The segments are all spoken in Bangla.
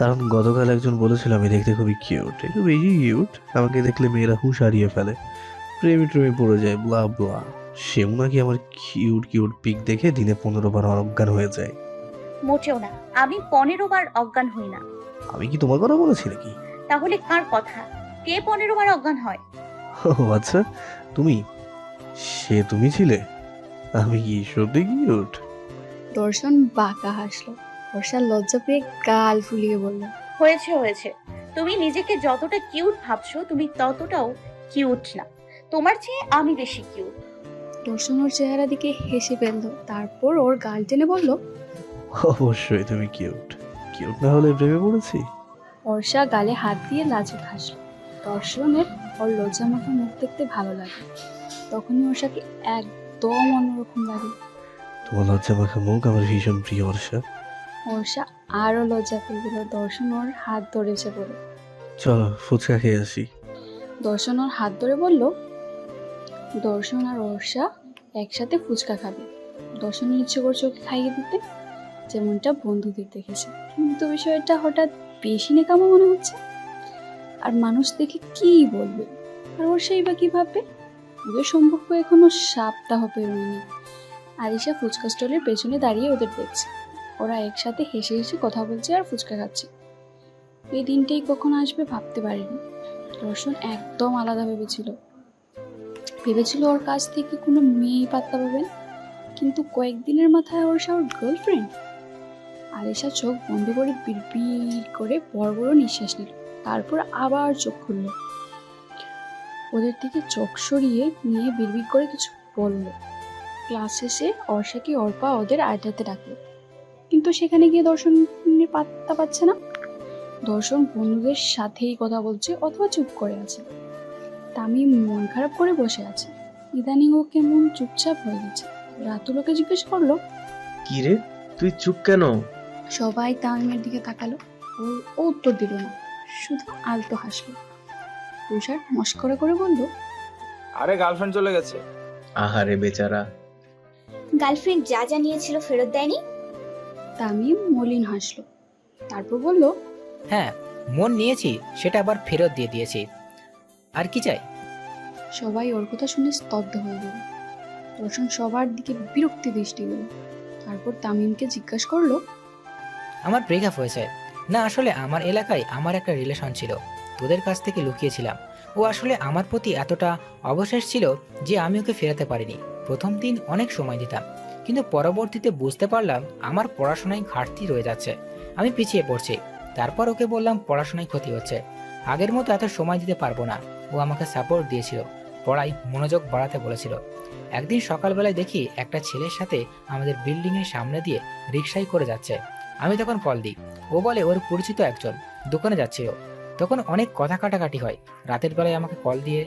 কারণ গতকাল একজন বলেছিল আমি দেখতে খুবই কিউট একটু বেশি কিউট আমাকে দেখলে মেয়েরা হুঁশ হারিয়ে ফেলে। প্রেমে প্রেমে পড়ে যায় ব্লা ব্লা সেও নাকি আমার কিউট কিউট পিক দেখে দিনে পনেরো বার অজ্ঞান হয়ে যায়। মোটেও না। আমি পনেরো বার অজ্ঞান হই না। আমি কি তোমার কথা বলেছি নাকি? তাহলে কার কথা? কে পনেরো বার অজ্ঞান হয়? ও আচ্ছা তুমি? সে তুমি ছিলে? আমি কি সত্যি কিউট দর্শন বাঁকা হাসলো। বর্ষা লজ্জা পেয়ে গাল ফুলিয়ে বলল হয়েছে হয়েছে। তুমি নিজেকে যতটা কিউট ভাবছ তুমি ততটাও কিউট না। তোমার চেয়ে আমি বেশি কিউট দর্শন ওর চেহারা দিকে হেসে ফেলল তারপর ওর গাল টেনে বলল অবশ্যই তুমি কিউট কিউট না হলে প্রেমে পড়েছি। বর্ষা গালে হাত দিয়ে লাজুক হাসলো। দর্শনের ওর লজ্জা মাখা মুখ দেখতে ভালো লাগে। তখনই বর্ষাকে একদম অন্যরকম লাগে। তোমার লজ্জা মাখা মুখ আমার ভীষণ প্রিয় বর্ষা বর্ষা আরও লজ্জা পেয়ে গেল। দর্শন ওর হাত ধরেছে বলে চলো ফুচকা খেয়ে আসি। দর্শন ওর হাত ধরে বলল দর্শন আর বর্ষা একসাথে ফুচকা খাবে। দর্শনের ইচ্ছে করছে ওকে খাইয়ে দিতে যেমনটা বন্ধুদের দেখেছে। কিন্তু বিষয়টা হঠাৎ বেশি নেকামো মনে হচ্ছে। আর মানুষ দেখে কি বলবে? আর ওর সেই বা কি ভাববে? ওদের সম্পর্ক এখনও সপ্তাহ পেরোয়নি। আরিশা ফুচকা স্টলের পেছনে দাঁড়িয়ে ওদের দেখছে। ওরা একসাথে হেসে হেসে কথা বলছে আর ফুচকা খাচ্ছে। এই দিনটাই কখন আসবে ভাবতে পারিনি। দর্শন একদম আলাদা ভেবেছিল। ভেবেছিল ওর কাছ থেকে কোনো মেয়েই পাত্তা পাবেন কিন্তু কয়েকদিনের মাথায় ওর সে গার্লফ্রেন্ড আলিশা চোখ বন্ধ করে বিড়বিড় করে বড় বড় নিঃশ্বাস নিল। তারপর আবার চোখ খুলল। ওদের থেকে চোখ সরিয়ে নিয়ে বিড়বিড় করে কিছু বলল। ক্লাস শেষে অর্ষাকে অর্পা ওদের আড্ডাতে ডাকলো। কিন্তু সেখানে গিয়ে দর্শনের পাত্তা পাচ্ছে না। দর্শন বন্ধুদের সাথেই কথা বলছে অথবা চুপ করে আছে। তামিম মন খারাপ করে বসে আছে। ইদানিং ও কেমন চুপচাপ হয়ে গেছে। রাতুল ওকে জিজ্ঞেস করল কি রে? তুই চুপ কেন? সবাই তামিমের দিকে তাকালো। ও ও উত্তর দিল না। শুধু আলতো হাসলো। তুষার মস্করা করে বলল আরে গার্লফ্রেন্ড চলে গেছে। আহারে বেচারা। গার্লফ্রেন্ড যা যা নিয়েছিল ফেরত দেয়নি? তামিম মলিন হাসলো। তারপর বলল হ্যাঁ মন নিয়েছি সেটা আবার ফেরত দিয়ে দিয়েছি। আর কি চাই? সবাই ওর কথা শুনে স্তব্ধ হয়ে গেল। দর্শন সবার দিকে বিরক্তি দৃষ্টি গেল তারপর তামিমকে জিজ্ঞাসা করল আমার ব্রেকআপ হয়েছে। না আসলে আমার এলাকায় আমার একটা রিলেশন ছিল। তোদের কাছ থেকে লুকিয়েছিলাম। ও আসলে আমার প্রতি এতটা অবশেষ ছিল যে আমি ওকে ফেরাতে পারিনি। প্রথম দিন অনেক সময় দিতাম। কিন্তু পরবর্তীতে বুঝতে পারলাম আমার পড়াশোনায় ঘাটতি রয়ে যাচ্ছে। আমি পিছিয়ে পড়ছি। তারপর ওকে বললাম পড়াশোনায় ক্ষতি হচ্ছে। আগের মতো এত সময় দিতে পারব না। ও আমাকে সাপোর্ট দিয়েছিল। পড়াই মনোযোগ বাড়াতে বলেছিল। একদিন সকালবেলায় দেখি একটা ছেলের সাথে আমাদের বিল্ডিং এর সামনে দিয়ে রিক্সায় করে যাচ্ছে। আমি তখন কল দিই। ও বলে, ওর পরিচিত একজন। দোকানে যাচ্ছিল তখন অনেক কথা কাটাকাটি হয়। রাতের বেলায় আমাকে কল দিয়ে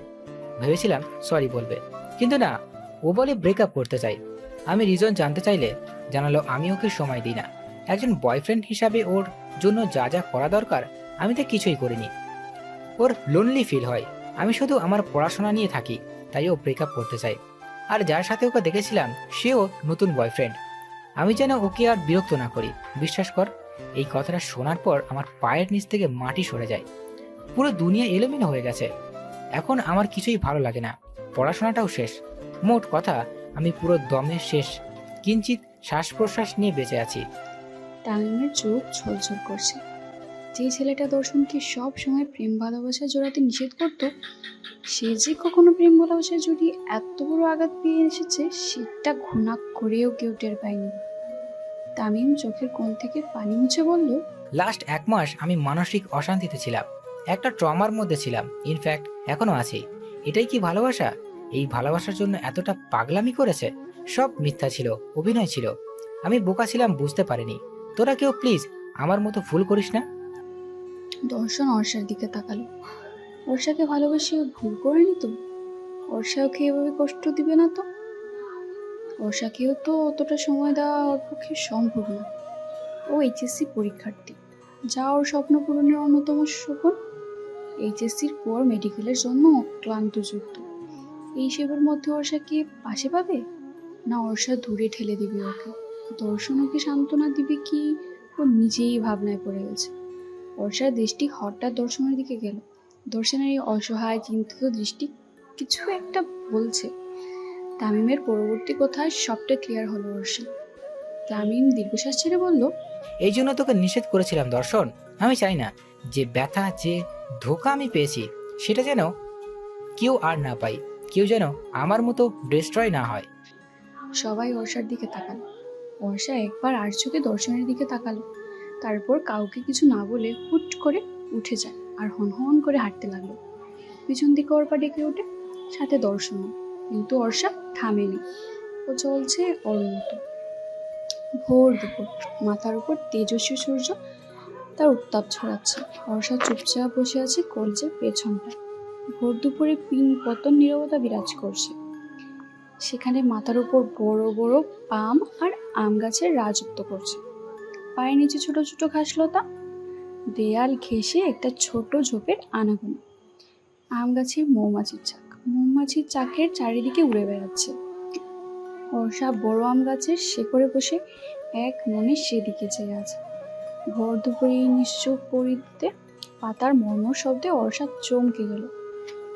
ভেবেছিলাম সরি বলবে। কিন্তু না, ও বলে ব্রেকআপ করতে চাই। আমি রিজন জানতে চাইলে জানালো আমি ওকে সময় দিই না। একজন বয়ফ্রেন্ড হিসাবে ওর জন্য যা যা করা দরকার, আমি তা কিছুই করিনি। ওর লোনলি ফিল হয়। আমি শুধু আমার পড়াশোনা নিয়ে থাকি, তাই ও ব্রেকআপ করতে চাই আর যার সাথে ওকে দেখেছিলাম, সেও নতুন বয়ফ্রেন্ড আমি যেন ওকে আর বিরক্ত না করি। বিশ্বাস কর, এই কথাটা শোনার পর আমার পায়ের নিচ থেকে মাটি সরে যায়। পুরো দুনিয়া এলোমেলো হয়ে গেছে। এখন আমার কিছুই ভালো লাগে না। পড়াশোনাটাও শেষ। মোট কথা আমি পুরো দমে শেষ কিঞ্চিত শ্বাস প্রশ্বাস নিয়ে বেঁচে আছি। তামিমের চোখ ছলছল করছে। যে ছেলেটা দর্শনকে সব সময় প্রেম ভালোবাসা জোড়াতে নিষেধ করত সে যে কখনো প্রেম ভালোবাসায় জড়িয়ে এত বড় আঘাত পেয়ে এসেছে সেটা ঘুণা করেও কেউ টের পায়নি। তামিম চোখের কোণ থেকে পানি মুছে বলল লাস্ট এক মাস আমি মানসিক অশান্তিতে ছিলাম। একটা ট্রমার মধ্যে ছিলাম। ইনফ্যাক্ট এখনও আছি। এটাই কি ভালোবাসা? এই ভালোবাসার জন্য এতটা পাগলামি করেছে? সব মিথ্যা ছিল, অভিনয় ছিল। আমি বোকা ছিলাম, বুঝতে পারিনি। তোরা কেউ প্লিজ আমার মতো ভুল করিস না? দর্শন অর্ষার দিকে তাকালো। অর্ষাকে ভালোবেসে ভুল করেনি তো? অর্ষা ওকে এভাবে কষ্ট দিবে না তো? অর্ষাকেও তো অতটা সময় দেওয়া ওর পক্ষে সম্ভব না। ও এইচএসসি পরীক্ষার্থী। যা ওর স্বপ্ন পূরণের অন্যতম সফল। এইচএসসির পর মেডিকেলের জন্য অক্লান্ত যুদ্ধ এই সেবার মধ্যে অর্ষাকে পাশে পাবে? না অর্ষা দূরে ঠেলে দিবে ওকে? দর্শন ওকে সান্ত্বনা দিবে কি? ও নিজেই ভাবনায় পড়ে গেছে। বর্ষার দৃষ্টি হঠাৎ দর্শনের দিকে গেল। দর্শনের এই অসহায়, চিন্তিত দৃষ্টি কিছু একটা বলছে। তামিমের পরবর্তী কথায় সবটা ক্লিয়ার হলো বর্ষা তামিম দীর্ঘশ্বাস ছেড়ে বলল, এই জন্য তোকে নিষেধ করেছিলাম, দর্শন। আমি চাই না যে ব্যথা যে ধোকা আমি পেয়েছি, সেটা যেন কেউ আর না পাই কেউ যেন আমার মতো ডিস্ট্রয় না হয়। সবাই অর্ষার দিকে তাকালো। অর্ষা একবার আর চোখে দর্শনের দিকে তাকালো। তারপর কাউকে কিছু না বলে হুট করে উঠে যায় আর হন হন করে হাঁটতে লাগল। পিছন দিকে অর্পা ডেকে ওঠে, সাথে দর্শনও। কিন্তু অর্ষা থামেনি। ও চলছে ওর মতো। ভোর দুপুর, মাথার উপর তেজস্বী সূর্য তার উত্তাপ ছড়াচ্ছে। অর্ষা চুপচাপ বসে আছে কলজের পেছনটা। ভোর দুপুরে পিন পতন নীরবতা বিরাজ করছে। সেখানে মাথার উপর বড় বড় পাম আর আম গাছের রাজত্ব করছে। পায়ের নিচে ছোট ছোট ঘাসলতা, দেয়াল ঘেঁষে একটা ছোট ঝোপের আনাগোনা। আম গাছে মৌমাছির চাক। মৌমাছির চাকের চারিদিকে উড়ে বেড়াচ্ছে। বর্ষা বড় আম গাছের শেকড়ে বসে এক মনে সেদিকে চেয়ে আছে। ভর দুপুরে নিশ্চুপ পরিতে পাতার মর্মর শব্দে অর্ষা চমকে গেল।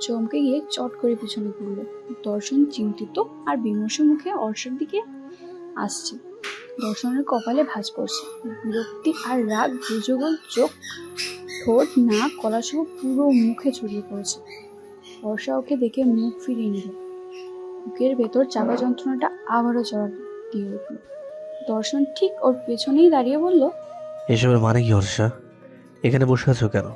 চমকে গিয়ে চট করে পিছনে ঘুরল। দর্শন চিন্তিত আর বিমর্ষ মুখে অর্ষের দিকে আসছে। দর্শনের কপালে ভাঁজ পড়ছে। বিরক্তি আর রাগ দুযোগল চোখ, ঠোঁট, নাক কলাসহ পুরো মুখে ছড়িয়ে পড়েছে। বর্ষা ওকে দেখে মুখ ফিরিয়ে নিল। বুকের ভেতর চাপা যন্ত্রণাটা আবারও চড়া দিয়ে উঠল। দর্শন ঠিক ওর পেছনেই দাঁড়িয়ে বলল, এসবের মানে কি হর্ষা এখানে বসে আছো কেন?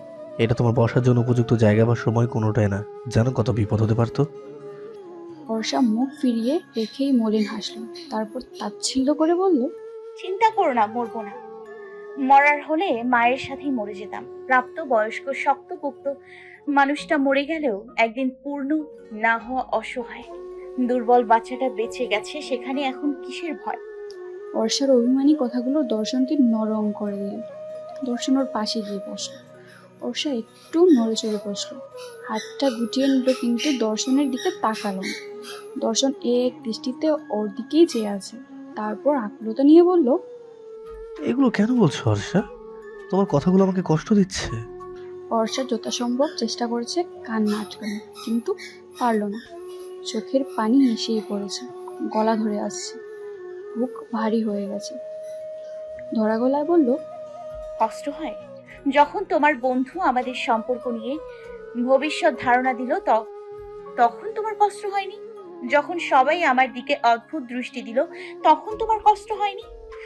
এটা তোমার বসার জন্য উপযুক্ত জায়গা বা সময় কোনোটাই না। জানো কত বিপদ হতে পারতো? বর্ষা মুখ ফিরিয়ে রেখেই মলিন হাসল। তারপর তাচ্ছিল্য করে বলল চিন্তা করো না মরবো না। মরার হলে মায়ের সাথেই মরে যেতাম। প্রাপ্ত বয়স্ক শক্তপোক্ত মানুষটা মরে গেলেও একদিন পূর্ণ না হওয়া অসহায়। দুর্বল বাচ্চাটা বেঁচে গেছে সেখানে এখন কিসের ভয়? বর্ষার অভিমানী কথাগুলো দর্শনকে নরম করে দিল। দর্শন ওর পাশে গিয়ে বসল। বর্ষা একটু নড়ে চড়ে বসল। হাতটা গুটিয়ে নিল কিন্তু দর্শনের দিকে তাকালো না। দর্শন এক দৃষ্টিতে ওর দিকেই চেয়ে আছে। তারপর আকুলতা নিয়ে বলল এগুলো কেন বলছো হর্ষা? তোমার কথাগুলো আমাকে কষ্ট দিচ্ছে। বর্ষা যথাসম্ভব চেষ্টা করেছে কান কান্না আটকানো কিন্তু পারল না। চোখের পানি এসেই পড়েছে গলা ধরে আসছে। বুক ভারী হয়ে গেছে। ধরা গলায় বলল কষ্ট হয়? যখন তোমার বন্ধু আমাদের সম্পর্ক নিয়ে ভবিষ্যৎ ধারণা দিল তখন তোমার কষ্ট হয়নি? যখন সবাই আমার দিকে অদ্ভুত দৃষ্টি দিল, তখন তোমার কষ্ট হয়নি?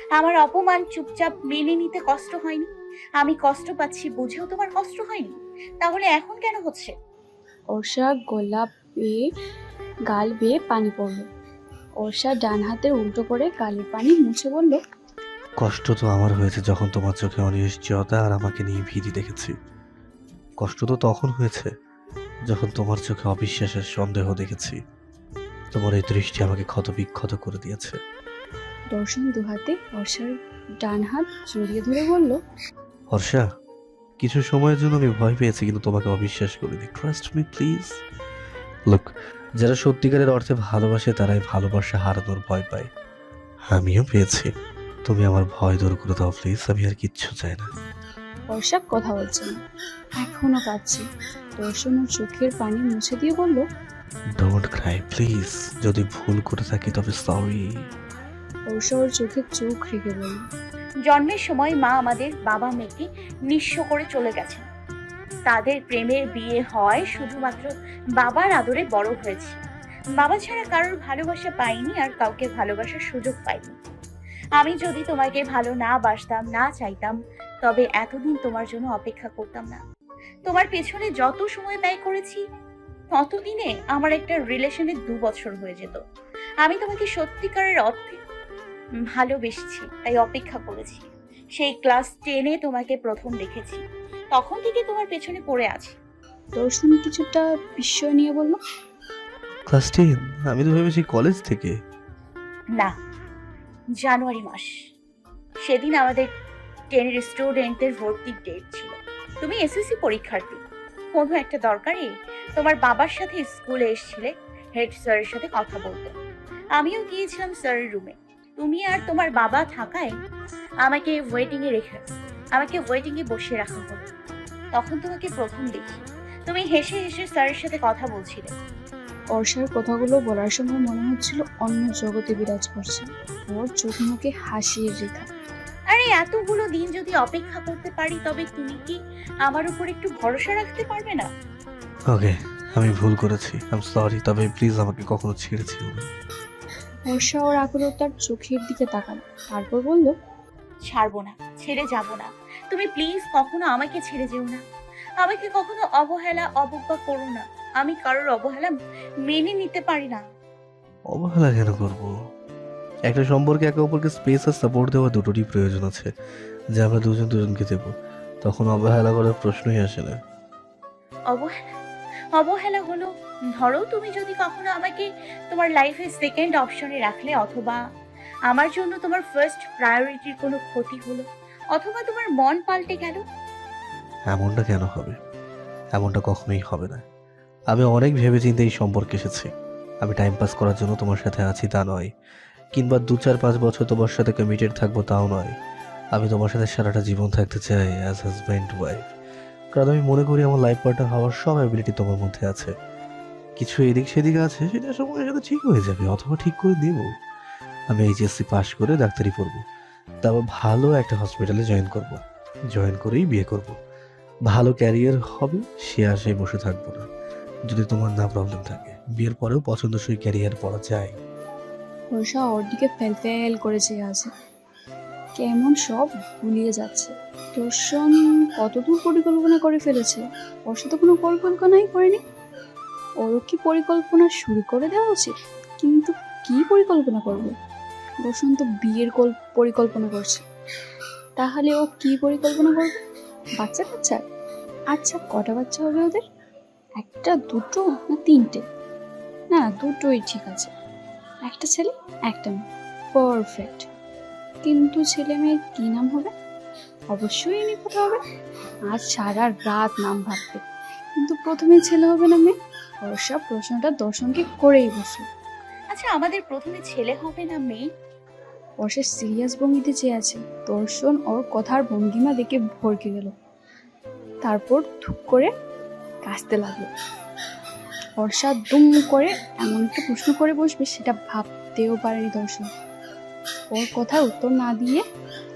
আমার অপমান চুপচাপ মেনে নিতে কষ্ট হয়নি? আমি কষ্ট পাচ্ছি বুঝেও তোমার কষ্ট হয়নি? তাহলে এখন কেন হচ্ছে? অর্ষা গোলাপ বেয়ে গাল বেয়ে পানি পড়ল। অর্ষা ডান হাতে উল্টো করে গালের পানি মুছে বলল কষ্ট তো আমার হয়েছে যখন তোমার চোখে অনিশ্চয়তা আর আমাকে নিয়ে ভীতি দেখেছি। কষ্ট তো তখন হয়েছে যখন তোমার চোখে অবিশ্বাসের সন্দেহ দেখেছি। তোমার এই দৃষ্টি আমাকে ক্ষত বিক্ষত করে দিয়েছে। দর্শন দুহাতে অর্ষার ডান হাত জড়িয়ে ধরে বলল হর্ষা কিছু সময়ের জন্য আমি ভয় পেয়েছি কিন্তু তোমাকে অবিশ্বাস করিনি। ট্রাস্ট মি প্লিজ লোক যারা সত্যিকারের অর্থে ভালোবাসে তারাই ভালোবাসা হারানোর ভয় পায়। আমিও পেয়েছি। তুমি আমার ভয় দূর করে দাও প্লিজ আমি আর কিচ্ছু চাই না। অর্ষা কথা বলছে না। এখনও কাঁদছে। দর্শন ওর চোখের পানি মুছে দিয়ে বলল ডোন্ট ক্রাই প্লিজ যদি ভুল করে থাকি তবে সরি ওর চোখে চোখ রেখে বলল জন্মের সময় মা আমাদের বাবা মেয়েকে নিঃস্ব করে চলে গেছেন। তাদের প্রেমের বিয়ে হয় শুধুমাত্র বাবার আদরে বড় হয়েছে। বাবা ছাড়া কারোর ভালোবাসা পাইনি আর কাউকে ভালোবাসার সুযোগ পাইনি। আমি যদি তোমাকে ভালো না বাসতাম না চাইতাম তবে এতদিন তোমার জন্য অপেক্ষা করতাম না। তোমার পেছনে যত সময় ব্যয় করেছি ততদিনে আমার একটা রিলেশনে দু বছর হয়ে যেত। আমি তোমাকে সত্যিকারের অর্থে ভালোবেসেছি তাই অপেক্ষা করেছি। সেই ক্লাস টেনে তোমাকে প্রথম দেখেছি। তখন থেকে তোমার পেছনে পড়ে আছি। দর্শন কিছুটা বিস্ময় নিয়ে বলল? ক্লাস টেন আমি তো ভেবেছি কলেজ থেকে। না জানুয়ারি মাস। সেদিন আমাদের টেনের স্টুডেন্টদের ভর্তির ডেট ছিল। তুমি এসএসসি পরীক্ষার্থী কোনো একটা দরকারে তোমার বাবার সাথে স্কুলে এসেছিলে, হেড স্যারের সাথে কথা বলতে। আমিও গিয়েছিলাম স্যারের রুমে। তুমি আর তোমার বাবা থাকায় আমাকে ওয়েটিংয়ে রেখে, আমাকে ওয়েটিংয়ে বসিয়ে রাখা হলো। তখন তোমাকে প্রথম দেখি। তুমি হেসে হেসে স্যারের সাথে কথা বলছিলে। অর্ষার কথাগুলো বলার সময় মনে হচ্ছিল অন্য জগতে বিরাজ করছে। ওর চোখ মুখে হাসির রেখা। আরে এতগুলো দিন যদি অপেক্ষা করতে পারি তবে তুমি কি আমার উপর একটু ভরসা রাখতে পারবে না? ওকে আমি ভুল করেছি। আম সরি তবে প্লিজ আমাকে কখনো ছেড়ে ছিল না। বর্ষা ওর আকুলতার চোখের দিকে তাকালো। তারপর বলল ছাড়বো না ছেড়ে যাব না। তুমি প্লিজ কখনো আমাকে ছেড়ে যেও না। আমাকে কখনো অবহেলা অবজ্ঞা করো না। আমি কারোর অবহেলা মেনে নিতে পারি না। অবহেলা কেন করব? একটা সম্পর্কে একে অপরকে স্পেস আর সাপোর্ট দেওয়া দুটোরই প্রয়োজন আছে যে আমরা দুজন দুজনকে দেবো। তখন অবহেলা করার প্রশ্নই আসে না। অবহেলা? অবহেলা হলো ধরো তুমি যদি কখনো আমাকে তোমার লাইফে সেকেন্ড অপশনে রাখলে অথবা আমার জন্য তোমার ফার্স্ট প্রায়োরিটির কোনো ক্ষতি হলো অথবা তোমার মন পাল্টে গেল। এমনটা কেন হবে? এমনটা কখনোই হবে না। আমি অনেক ভেবে চিন্তে এই সম্পর্কে এসেছি। আমি টাইম পাস করার জন্য তোমার সাথে আছি তা নয়। কিংবা দু চার পাঁচ বছর তোমার সাথে কমিটেড থাকব তাও নয়। আমি তোমার সাথে সারাটা জীবন থাকতে চাই অ্যাজ হাজব্যান্ড ওয়াইফ কারণ আমি মনে করি আমার লাইফ পার্টনার হওয়ার সব অ্যাবিলিটি তোমার মধ্যে আছে। কিছু এদিক সেদিক আছে সেটা সময়ের সাথে ঠিক হয়ে যাবে, অথবা ঠিক করে দেব। আমি এইচএসসি পাশ করে ডাক্তারি পড়ব। তারপর ভালো একটা হসপিটালে জয়েন করব। জয়েন করেই বিয়ে করব। ভালো ক্যারিয়ার হবে, সে আশায় বসে থাকব না। যদি তোমার না প্রবলেম থাকে। বিয়ের পরেও পছন্দসই ক্যারিয়ার পড়া যায়। বর্ষা ওর দিকে ফেল ফেল করে চেয়ে আছে। কেমন সব গুলিয়ে যাচ্ছে। দর্শন কতদূর পরিকল্পনা করে ফেলেছে? বর্ষা তো কোনো পরিকল্পনাই করেনি? ওরও কি পরিকল্পনা শুরু করে দেওয়া উচিত? কিন্তু কি পরিকল্পনা করবে? দর্শন তো বিয়ের পরিকল্পনা করছে। তাহলে ও কি পরিকল্পনা করবে? বাচ্চা কাচ্চা আচ্ছা কটা বাচ্চা হবে ওদের? একটা দুটো না তিনটে? না দুটোই ঠিক আছে। একটা ছেলে একটা মেয়ে। পারফেক্ট কিন্তু ছেলে মেয়ের কি নাম হবে? অবশ্যই নিকট হবে। আর সারা রাত নাম ভাববে। কিন্তু প্রথমে ছেলে হবে না মেয়ে? বর্ষা প্রশ্নটা দর্শনকে করেই বসল। আচ্ছা আমাদের প্রথমে ছেলে হবে না মেয়ে? বর্ষা সিরিয়াস ভঙ্গিতে চেয়ে আছে। দর্শন ওর কথার ভঙ্গিমা দেখে ভরকে গেল। তারপর ধুপ করে কাশতে লাগল। বর্ষা দুম করে এমন একটা প্রশ্ন করে বসবে সেটা ভাবতেও পারেনি দর্শন। ওর কথার উত্তর না দিয়ে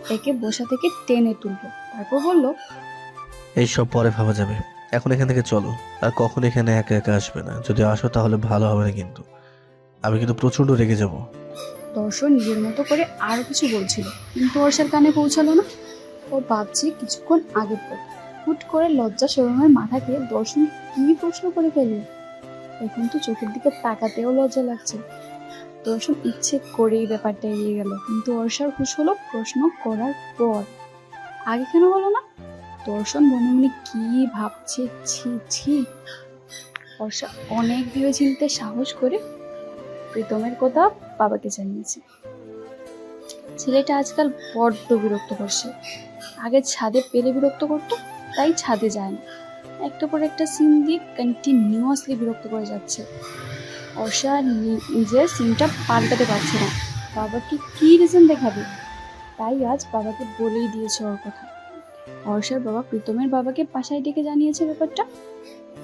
একে বসা থেকে টেনে তুললো। তারপর বলল এইসব পরে ভাবা যাবে। এখন এখান থেকে চলো। আর কখন এখানে একা একা আসবে না। যদি আসো তাহলে ভালো হবে না কিন্তু। আমি কিন্তু প্রচণ্ড রেগে যাব। দর্শন নিজের মতো করে আরও কিছু বলছিল। কিন্তু বর্ষার কানে পৌঁছালো না। ও ভাবছে কিছুক্ষণ আগে পর। হুট করে লজ্জা শরমের মাথাকে দর্শন কি প্রশ্ন করে ফেলল? এখন তো চোখের দিকে তাকাতেও লজ্জা লাগছে। দর্শন ইচ্ছে করেই ব্যাপারটা এড়িয়ে গেল, কিন্তু অর্ষার খুশ হলো প্রশ্ন করার পর। আগে কেন হলো না? দর্শন মনে মনে কি ভাবছে? ছি ছি। অর্ষা অনেক ভেবে চিনতে সাহস করে প্রীতমের কথা বাবাকে জানিয়েছে। ছেলেটা আজকাল বড্ড বিরক্ত করছে আগে ছাদে পেলে বিরক্ত করতো তাই ছাদে যায় না। একটা পর একটা সিন দিয়ে কন্টিনিউয়াসলি বিরক্ত করে যাচ্ছে। নি- নিজের সিনটা পাল্টাতে পারছে না। বাবাকে কি রিজন দেখাবে? তাই আজ বাবাকে বলেই দিয়েছে ওর কথা। অর্ষার বাবা প্রীতমের বাবাকে বাসায় ডেকে জানিয়েছে ব্যাপারটা।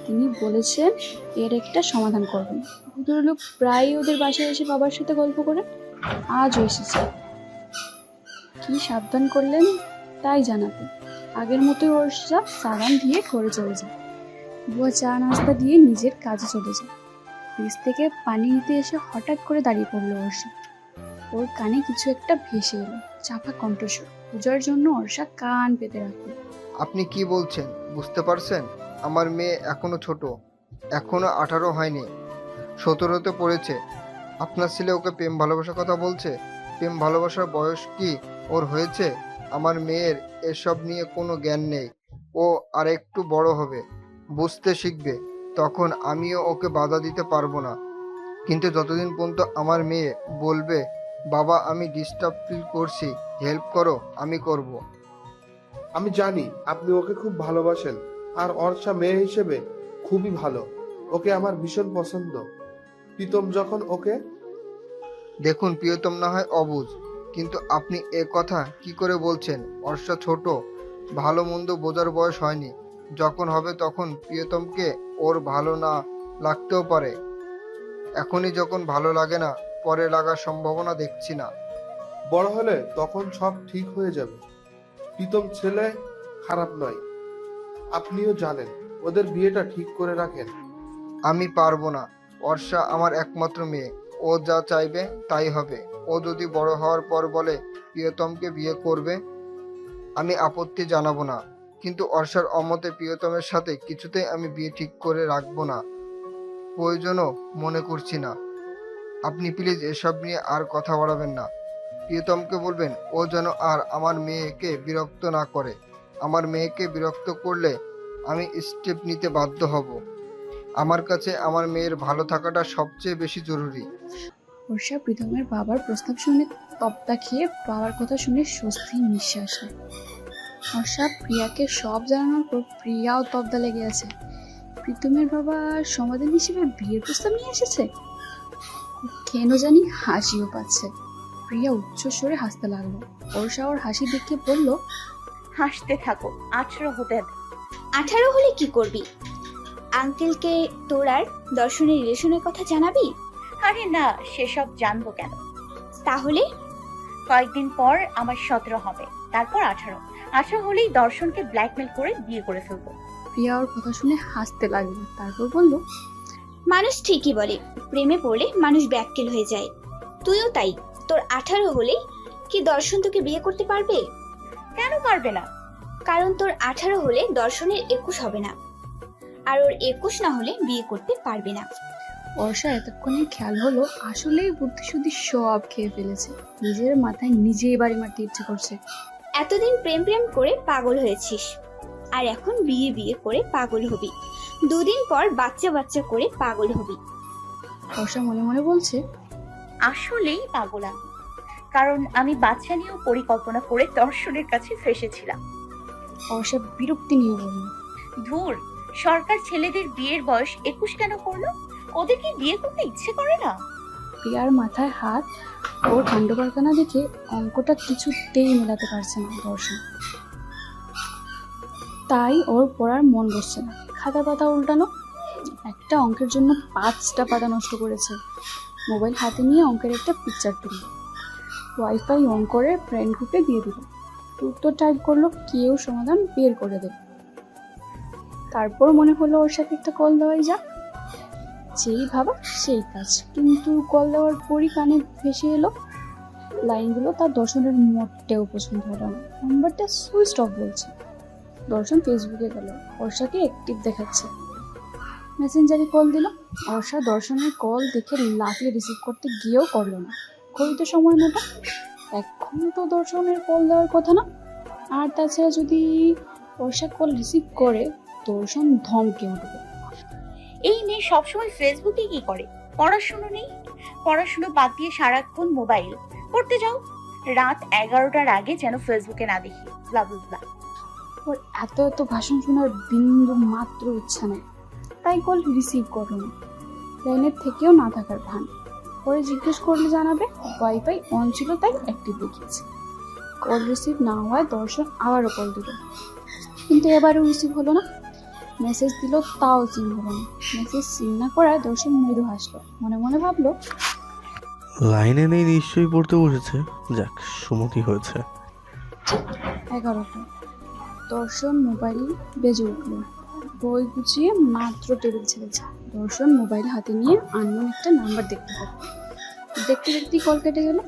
তিনি বলেছেন, এর একটা সমাধান করবেন। ভদ্রলোক প্রায় ওদের বাসায় এসে বাবার সাথে গল্প করে আজও এসেছে। কি সাবধান করলেন তাই জানাতে। আগের মতোই ওর সব সালাম দিয়ে ঘরে চলে যায়। বুয়া চা নাস্তা দিয়ে নিজের কাজে চলে যায়। ফ্রিজ থেকে পানি নিতে এসে হঠাৎ করে দাঁড়িয়ে পড়ল অর্ষা। ওর কানে কিছু একটা ভেসে এলো, চাপা কণ্ঠস্বর। পূজার জন্য অর্ষা কান পেতে রাখল আপনি কি বলছেন? বুঝতে পারছেন? আমার মেয়ে এখনও ছোট। এখনও আঠারো হয়নি। সতেরোতে পড়েছে। আপনার ছেলে ওকে প্রেম ভালোবাসার কথা বলছে? প্রেম ভালোবাসার বয়স কি ওর হয়েছে? আমার মেয়ের এসব নিয়ে কোনো জ্ঞান নেই। ও আর একটু বড় হবে বুঝতে শিখবে তখন আমিও ওকে বাধা দিতে পারব না। কিন্তু যতদিন পর্যন্ত আমার মেয়ে বলবে বাবা আমি ডিস্টার্ব ফিল করছি হেল্প করো আমি করব। আমি জানি আপনি ওকে খুব ভালোবাসেন আর অর্ষা মেয়ে হিসেবে খুবই ভালো। ওকে আমার ভীষণ পছন্দ। প্রীতম যখন ওকে দেখুন প্রিয়তম না হয় অবুঝ কিন্তু আপনি এ কথা কি করে বলছেন? অর্ষা ছোট ভালো মন্দ বোঝার বয়স হয়নি। যখন হবে তখন প্রিয়তমকে ওর ভালো না লাগতেও পারে। এখনই যখন ভালো লাগে না পরে লাগার সম্ভাবনা দেখছি না। বড় হলে তখন সব ঠিক হয়ে যাবে। প্রীতম ছেলে খারাপ নয়। আপনিও জানেন ওদের বিয়েটা ঠিক করে রাখেন। আমি পারব না। বর্ষা আমার একমাত্র মেয়ে। ও যা চাইবে তাই হবে। ও যদি বড় হওয়ার পর বলে, প্রিয়তমকে বিয়ে করবে, আমি আপত্তি জানাব না। কিন্তু অর্ষার অমতে প্রিয়তমের সাথে কিছুতেই আমি বিয়ে ঠিক করে রাখব না। প্রয়োজনও মনে করছি না। আপনি প্লিজ এসব নিয়ে আর কথা বাড়াবেন না। প্রিয়তমকে বলবেন, ও যেন আর আমার মেয়েকে বিরক্ত না করে। আমার মেয়েকে বিরক্ত করলে আমি স্টেপ নিতে বাধ্য হব। আমার কাছে আমার মেয়ের ভালো থাকাটা সবচেয়ে বেশি জরুরি। বর্ষা প্রীতমের বাবার প্রস্তাব শুনে তপ্তা খেয়ে বাবার কথা শুনে স্বস্তি নিঃশ্বাস নেয়। বর্ষা প্রিয়াকে সব জানানোর পর প্রিয়াও তপ্তা লেগে আছে। প্রীতমের বাবা সমাধান হিসেবে বিয়ের প্রস্তাব নিয়ে এসেছে? কেন জানি হাসিও পাচ্ছে। প্রিয়া উচ্চ স্বরে হাসতে লাগল। বর্ষা ওর হাসি দেখে বলল হাসতে থাকো আঠেরো হতে আঠারো হলে কি করবি? আঙ্কেলকে তোর আর দর্শনের রিলেশনের কথা জানাবি? আরে না সেসব জানব কেন? তাহলে কয়েকদিন পর আমার সতেরো হবে তারপর আঠারো। আঠারো হলেই দর্শনকে ব্ল্যাকমেল করে বিয়ে করে ফেলব। প্রিয়া ওর কথা শুনে হাসতে লাগল তারপর বলল মানুষ ঠিকই বলে প্রেমে পড়লে মানুষ ব্যাককেল হয়ে যায়। তুইও তাই তোর আঠারো হলে কি দর্শন তোকে বিয়ে করতে পারবে? কেন পারবে না? কারণ তোর আঠারো হলে দর্শনের একুশ হবে না আর ওর একুশ না হলে বিয়ে করতে পারবে না। বর্ষা এতক্ষণে খেয়াল হলো আসলেই বুদ্ধিশুদ্ধি সব খেয়ে ফেলেছে। নিজের মাথায় নিজেই বাড়ি মারতে ইচ্ছে করছে। এতদিন প্রেম প্রেম করে পাগল হয়েছিস। আর এখন বিয়ে বিয়ে করে পাগল হবি। দুদিন পর বাচ্চা বাচ্চা করে পাগল হবি। বর্ষা মনে মনে বলছে আসলেই পাগল আমি। কারণ আমি বাচ্চা নিয়েও পরিকল্পনা করে দর্শনের কাছে ফেসেছিলাম। বর্ষা বিরক্তি নিয়ে বলল ধুর সরকার ছেলেদের বিয়ের বয়স একুশ কেন করল? ওদের কি বিয়ে করতে ইচ্ছে করে না? প্রিয়ার মাথায় হাত, ওর কাণ্ড কারখানা দেখে অঙ্কটা কিছুতেই মেলাতে পারছে না দর্শন তাই ওর পড়ার মন বসছে না। খাতা পাতা উল্টানো, একটা অঙ্কের জন্য পাঁচটা পাতা নষ্ট করেছে। মোবাইল হাতে নিয়ে অঙ্কের একটা পিকচার তুলল। ওয়াইফাই অন করে ফ্রেন্ড গ্রুপে দিয়ে দিল। উত্তর টাইপ করল, কেউ সমাধান বের করে দেবে। তারপর মনে হলো ওর সাথে একটা কল দেওয়াই যাক। যেই ভাবা সেই কাজ। কিন্তু কল দেওয়ার পরই কানে ভেসে এলো, লাইনগুলো তার দর্শনের মোটেও পছন্দ হলো না। নাম্বারটা সুইচ অফ বলছে। দর্শন ফেসবুকে গেল, অর্ষাকে অ্যাক্টিভ দেখাচ্ছে। মেসেঞ্জারে কল দিল। অর্ষা দর্শনের কল দেখে লাফিয়ে রিসিভ করতে গিয়েও করল না। ঘড়িতে সময় মতো এখন তো দর্শনের কল দেওয়ার কথা না। আর তাছাড়া যদি অর্ষা কল রিসিভ করে, দর্শন ধমকে উঠবে। এই মেয়ে সবসময় ফেসবুকে কি করে? পড়াশুনো নেই? পড়াশুনো বাদ দিয়ে সারাক্ষণ মোবাইল পড়তে যাও। রাত এগারোটার আগে যেন ফেসবুকে না দেখি। ওর এত এত ভাষণ শোনার বিন্দু মাত্র ইচ্ছা নেই। তাই কল রিসিভ করো না। লাইনের থেকেও না থাকার ভান। পরে জিজ্ঞেস করলে জানাবে ওয়াইফাই অন ছিল তাই অ্যাক্টিভ দেখিয়েছে। কল রিসিভ না হওয়ায় দর্শন আবারও কল দিল। কিন্তু এবারও রিসিভ হলো না। মেসেজ দিল তাও সিন হলো না। মেসেজ সিন না করায় দর্শন মৃদু হাসলো। মনে মনে ভাবলো লাইনে নেই নিশ্চয়ই পড়তে বসেছে। যাক সুমতি হয়েছে? এগারোটা। দর্শন মোবাইল বেজে উঠল। বই গুছিয়ে মাত্র টেবিল ছেড়েছে। দর্শন মোবাইল হাতে নিয়ে আননোন একটা নাম্বার দেখতে পাবে দেখতে দেখতেই কল কেটে গেল।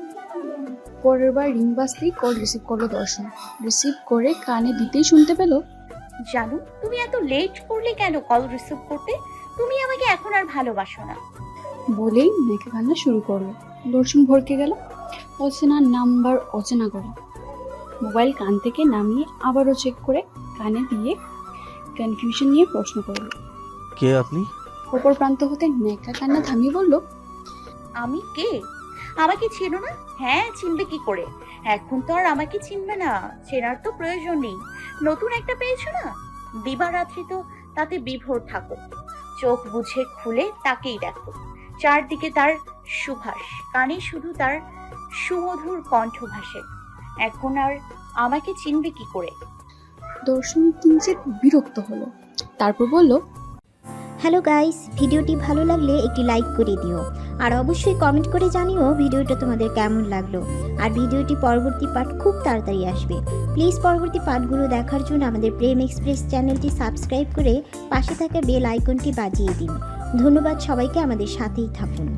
পরের বার রিং বাজতেই কল রিসিভ করল দর্শন। রিসিভ করে কানে দিতেই শুনতে পেল জানো তুমি এত লেট করলে কেন কল রিসিভ করতে? তুমি আমাকে এখন আর ভালোবাসো না। বলেই মেঘে কান্না শুরু করল। দর্শন ভরকে গেল। অচেনা নাম্বার অচেনা করে মোবাইল কান থেকে নামিয়ে আবারও চেক করে কানে দিয়ে কনফিউশন নিয়ে প্রশ্ন করল। কে আপনি? অপর প্রান্ত হতে নেকা কান্না থামিয়ে বলল আমি কে? আমাকে চেনো না? হ্যাঁ চিনবে কি করে? এখন তো আর আমাকে চিনবে না। চেনার তো প্রয়োজন নেই। নতুন একটা পেয়েছ না? দিবারাত্রি তো তাতে বিভোর থাকো। চোখ বুঝে খুলে তাকেই দেখো। চারদিকে তার সুভাষ কানে শুধু তার সুমধুর কণ্ঠ ভাসে এখন আর আমাকে চিনবে কি করে? দর্শন কিঞ্চিত বিরক্ত হলো। তারপর বলল হ্যালো গাইস ভিডিওটি ভালো লাগলে একটি লাইক করে দিও। আর অবশ্যই কমেন্ট করে জানিও ভিডিওটা তোমাদের কেমন লাগল। আর ভিডিওটি পরবর্তী পার্ট খুব তাড়াতাড়ি আসবে। প্লিজ পরবর্তী পার্টগুলো দেখার জন্য আমাদের প্রেম এক্সপ্রেস চ্যানেলটি সাবস্ক্রাইব করে পাশে থাকা বেল আইকনটি বাজিয়ে দিন। ধন্যবাদ সবাইকে আমাদের সাথেই থাকুন।